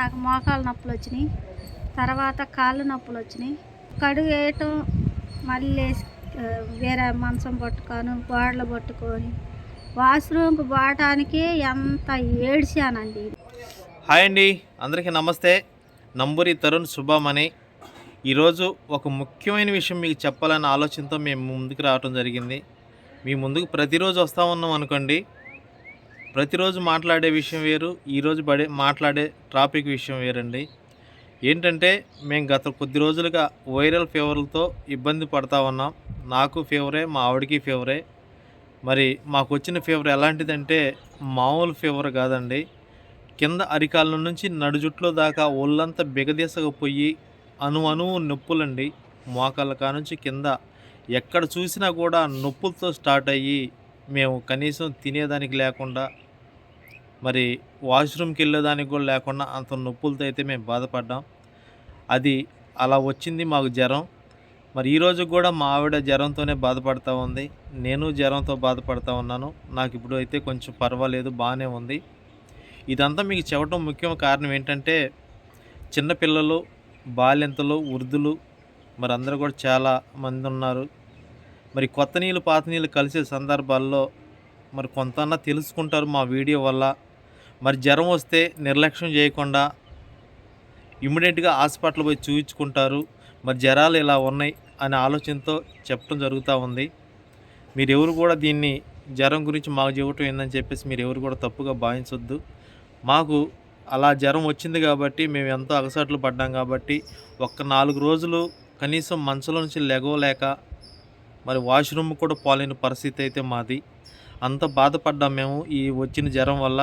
నాకు మోకాలు నొప్పులు వచ్చినాయి. తర్వాత కాళ్ళు నొప్పులు వచ్చినాయి. కడుగు వేయటం మళ్ళీ వేరే మంచం పట్టుకొని గోడలు పట్టుకొని వాష్రూమ్కి పోవటానికి ఎంత ఏడ్చానండి. హాయ్ అండి. అందరికీ నమస్తే. నంబూరి తరుణ్ శుభమని ఈరోజు ఒక ముఖ్యమైన విషయం మీకు చెప్పాలనే ఆలోచనతో మేము ముందుకు రావడం జరిగింది. మీ ముందుకు ప్రతిరోజు వస్తూ ఉన్నాం అనుకోండి. ప్రతిరోజు మాట్లాడే విషయం వేరు ఈరోజు పడే మాట్లాడే టాపిక్ విషయం వేరండి. ఏంటంటే మేము గత కొద్ది రోజులుగా వైరల్ ఫీవర్లతో ఇబ్బంది పడతా ఉన్నాం. నాకు ఫీవరే మా ఆవిడకి ఫీవరే. మరి మాకు వచ్చిన ఫీవర్ ఎలాంటిదంటే మామూలు ఫీవర్ కాదండి. కింద అరికాల నుంచి నడుజుట్లో దాకా ఒళ్ళంతా బిగదీసకపోయి అణు అణువు నొప్పులండి. మోకాళ్ళ కానుంచి కింద ఎక్కడ చూసినా కూడా నొప్పులతో స్టార్ట్ అయ్యి మేము కనీసం తినేదానికి లేకుండా మరి వాష్రూమ్కి వెళ్ళేదానికి కూడా లేకుండా అంత నొప్పులతో అయితే మేము బాధపడ్డాం. అది అలా వచ్చింది మాకు జ్వరం. మరి ఈరోజు కూడా మా ఆవిడ జ్వరంతోనే బాధపడతా ఉంది. నేను జ్వరంతో బాధపడతా ఉన్నాను. నాకు ఇప్పుడు అయితే కొంచెం పర్వాలేదు బాగానే ఉంది. ఇదంతా మీకు చెప్పడం ముఖ్యం కారణం ఏంటంటే చిన్నపిల్లలు బాల్యంతలు వృద్ధులు మరి అందరూ కూడా చాలా మంది ఉన్నారు. మరి కొత్త నీళ్ళు పాత నీళ్ళు కలిసే సందర్భాల్లో మరి కొంత తెలుసుకుంటారు మా వీడియో వల్ల. మరి జ్వరం వస్తే నిర్లక్ష్యం చేయకుండా ఇమ్మీడియట్గా హాస్పిటల్ పోయి చూపించుకుంటారు మరి జ్వరాలు ఇలా ఉన్నాయి అనే ఆలోచనతో చెప్పడం జరుగుతూ ఉంది. మీరు ఎవరు కూడా దీన్ని జ్వరం గురించి మాకు చెప్పటం ఏందని చెప్పేసి మీరు ఎవరు కూడా తప్పుగా భావించొద్దు. మాకు అలా జ్వరం వచ్చింది కాబట్టి మేము ఎంతో అగసాట్లు పడ్డాం కాబట్టి ఒక్క నాలుగు రోజులు కనీసం మంచంలో నుంచి లెగవలేక మరి వాష్రూమ్ కూడా పోలేని పరిస్థితి అయితే మాది. అంత బాధపడ్డాం మేము ఈ వచ్చిన జ్వరం వల్ల.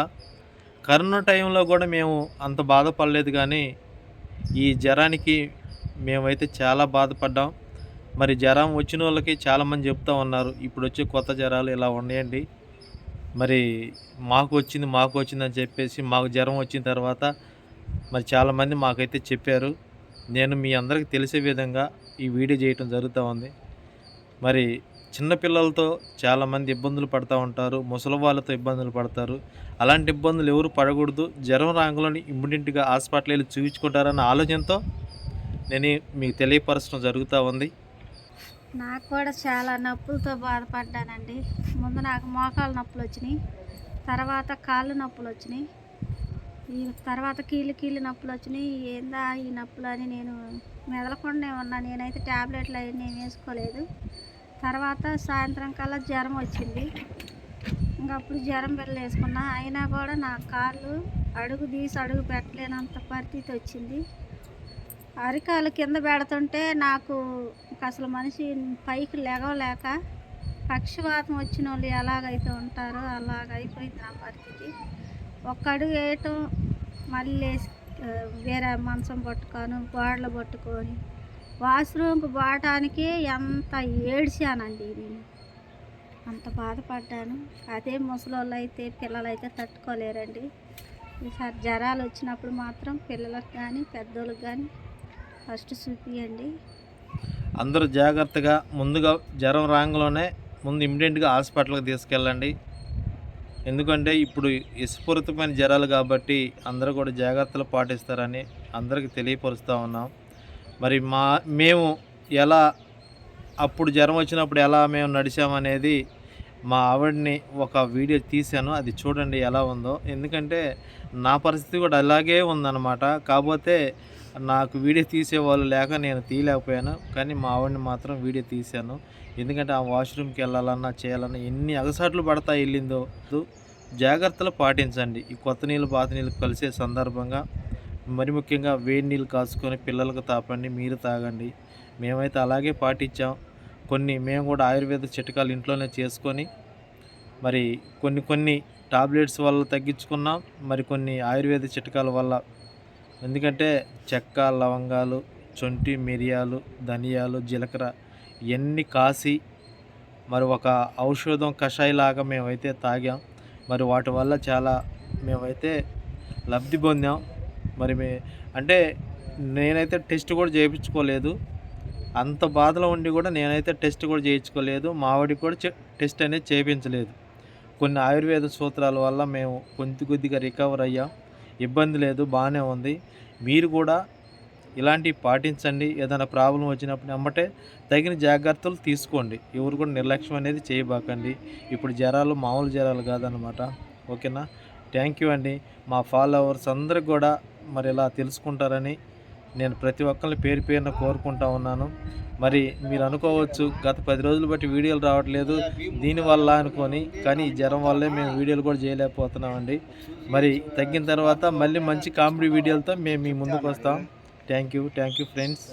కరోనా టైంలో కూడా మేము అంత బాధపడలేదు కానీ ఈ జ్వరానికి మేమైతే చాలా బాధపడ్డాం. మరి జ్వరం వచ్చిన వాళ్ళకి చాలామంది చెప్తా ఉన్నారు ఇప్పుడు వచ్చే కొత్త జ్వరాలు ఇలా ఉన్నాయండి. మరి మాకు వచ్చింది మాకు వచ్చిందని చెప్పేసి మాకు జ్వరం వచ్చిన తర్వాత మరి చాలామంది మాకైతే చెప్పారు. నేను మీ అందరికీ తెలిసే విధంగా ఈ వీడియో చేయటం జరుగుతూ ఉంది. మరి చిన్నపిల్లలతో చాలామంది ఇబ్బందులు పడుతూ ఉంటారు ముసలి వాళ్ళతో ఇబ్బందులు పడతారు. అలాంటి ఇబ్బందులు ఎవరు పడకూడదు. జ్వరం రాంగులని ఇమ్మీడియట్గా హాస్పిటల్ వెళ్ళి చూపించుకుంటారన్న ఆలోచనతో నేను మీకు తెలియపరచడం జరుగుతూ ఉంది. నాకు కూడా చాలా నొప్పులతో బాధపడ్డానండి. ముందు నాకు మోకాలు నొప్పులు వచ్చినాయి తర్వాత కాళ్ళు నొప్పులు వచ్చినాయి ఈ తర్వాత కీళ్ళు కీళ్ళు నొప్పులు వచ్చినాయి. ఏందా ఈ నొప్పులు అని నేను మెదలకుండా ఉన్నా. నేనైతే ట్యాబ్లెట్లు అవి నేను వేసుకోలేదు. తర్వాత సాయంత్రం కల్లా జ్వరం వచ్చింది. ఇంకా అప్పుడు జ్వరం బిళ్ళ వేసుకున్నా అయినా కూడా నా కాళ్ళు అడుగు తీసి అడుగు పెట్టలేనంత పరిస్థితి వచ్చింది. అరికాలు కింద పెడుతుంటే నాకు అసలు మనిషి పైకి లెగవలేక పక్షవాతం వచ్చిన వాళ్ళు ఎలాగైతే ఉంటారో అలాగైపోయింది నా పరిస్థితి. ఒక్క అడుగు వేయటం మళ్ళీ వేరే మంచం పట్టుకొని గోడలు పట్టుకొని వాష్రూమ్కి పోవటానికి ఎంత ఏడ్చానండి నేను. అంత బాధపడ్డాను. అదే ముసలోళ్ళు అయితే పిల్లలు అయితే తట్టుకోలేరండి. ఈసారి జ్వరాలు వచ్చినప్పుడు మాత్రం పిల్లలకు కానీ పెద్దోళ్ళకి కానీ ఫస్ట్ చూపియండి. అందరూ జాగ్రత్తగా ముందుగా జ్వరం రాంగలోనే ముందు ఇమ్మీడియట్గా హాస్పిటల్కి తీసుకెళ్ళండి. ఎందుకంటే ఇప్పుడు విస్ఫూరితమైన జ్వరాలు కాబట్టి అందరూ కూడా జాగ్రత్తలు పాటిస్తారని అందరికీ తెలియపరుస్తూ ఉన్నాం. మరి మా మేము ఎలా అప్పుడు జ్వరం వచ్చినప్పుడు ఎలా మేము నడిచామనేది మా ఆవిడని ఒక వీడియో తీశాను. అది చూడండి ఎలా ఉందో. ఎందుకంటే నా పరిస్థితి కూడా అలాగే ఉందన్నమాట. కాకపోతే నాకు వీడియో తీసేవాళ్ళు లేక నేను తీయలేకపోయాను. కానీ మా ఆవిడని మాత్రం వీడియో తీశాను. ఎందుకంటే ఆ వాష్రూమ్కి వెళ్ళాలన్నా చేయాలన్నా ఎన్ని అగసాట్లు పడతా వెళ్ళిందో జాగ్రత్తలు పాటించండి. ఈ కొత్త నీళ్ళు పాత నీళ్ళు కలిసే సందర్భంగా మరి ముఖ్యంగా వేడి నీళ్ళు కాసుకొని పిల్లలకు తాపండి మీరు తాగండి. మేమైతే అలాగే పాటించాం. కొన్ని మేము కూడా ఆయుర్వేద చిట్కాలు ఇంట్లోనే చేసుకొని మరి కొన్ని కొన్ని టాబ్లెట్స్ వల్ల తగ్గించుకున్నాం. మరి కొన్ని ఆయుర్వేద చిట్కాల వల్ల. ఎందుకంటే చెక్క లవంగాలు చొంటి మిరియాలు ధనియాలు జీలకర్ర ఇవన్నీ కాసి మరి ఒక ఔషధం కషాయలాగా మేమైతే తాగాం. మరి వాటి వల్ల చాలా మేమైతే లబ్ధి పొందాం. మరి మే అంటే నేనైతే టెస్ట్ కూడా చేయించుకోలేదు. అంత బాధలో ఉండి కూడా నేనైతే టెస్ట్ కూడా చేయించుకోలేదు. మా కూడా టెస్ట్ అనేది చేయించలేదు. కొన్ని ఆయుర్వేద సూత్రాల వల్ల మేము కొద్ది కొద్దిగా రికవర్ అయ్యాం. ఇబ్బంది లేదు బాగానే ఉంది. మీరు కూడా ఇలాంటివి పాటించండి. ఏదైనా ప్రాబ్లం వచ్చినప్పుడు అమ్మటే తగిన జాగ్రత్తలు తీసుకోండి. ఎవరు కూడా నిర్లక్ష్యం అనేది చేయబాకండి. ఇప్పుడు జ్వరాలు మామూలు జ్వరాలు కాదనమాట ఓకేనా? థ్యాంక్ యూ అండి. మా ఫాలోవర్స్ అందరికి కూడా మరి ఇలా తెలుసుకుంటారని నేను ప్రతి ఒక్కరిని పేరు పేరున కోరుకుంటా ఉన్నాను. మరి మీరు అనుకోవచ్చు గత పది రోజులు బట్టి వీడియోలు రావట్లేదు. దీనివల్ల అనుకొని కానీ ఈ జ్వరం వల్లే మేము వీడియోలు కూడా చేయలేకపోతున్నామండి. మరి తగ్గిన తర్వాత మళ్ళీ మంచి కామెడీ వీడియోలతో మేము మీ ముందుకు వస్తాం. Thank you thank you friends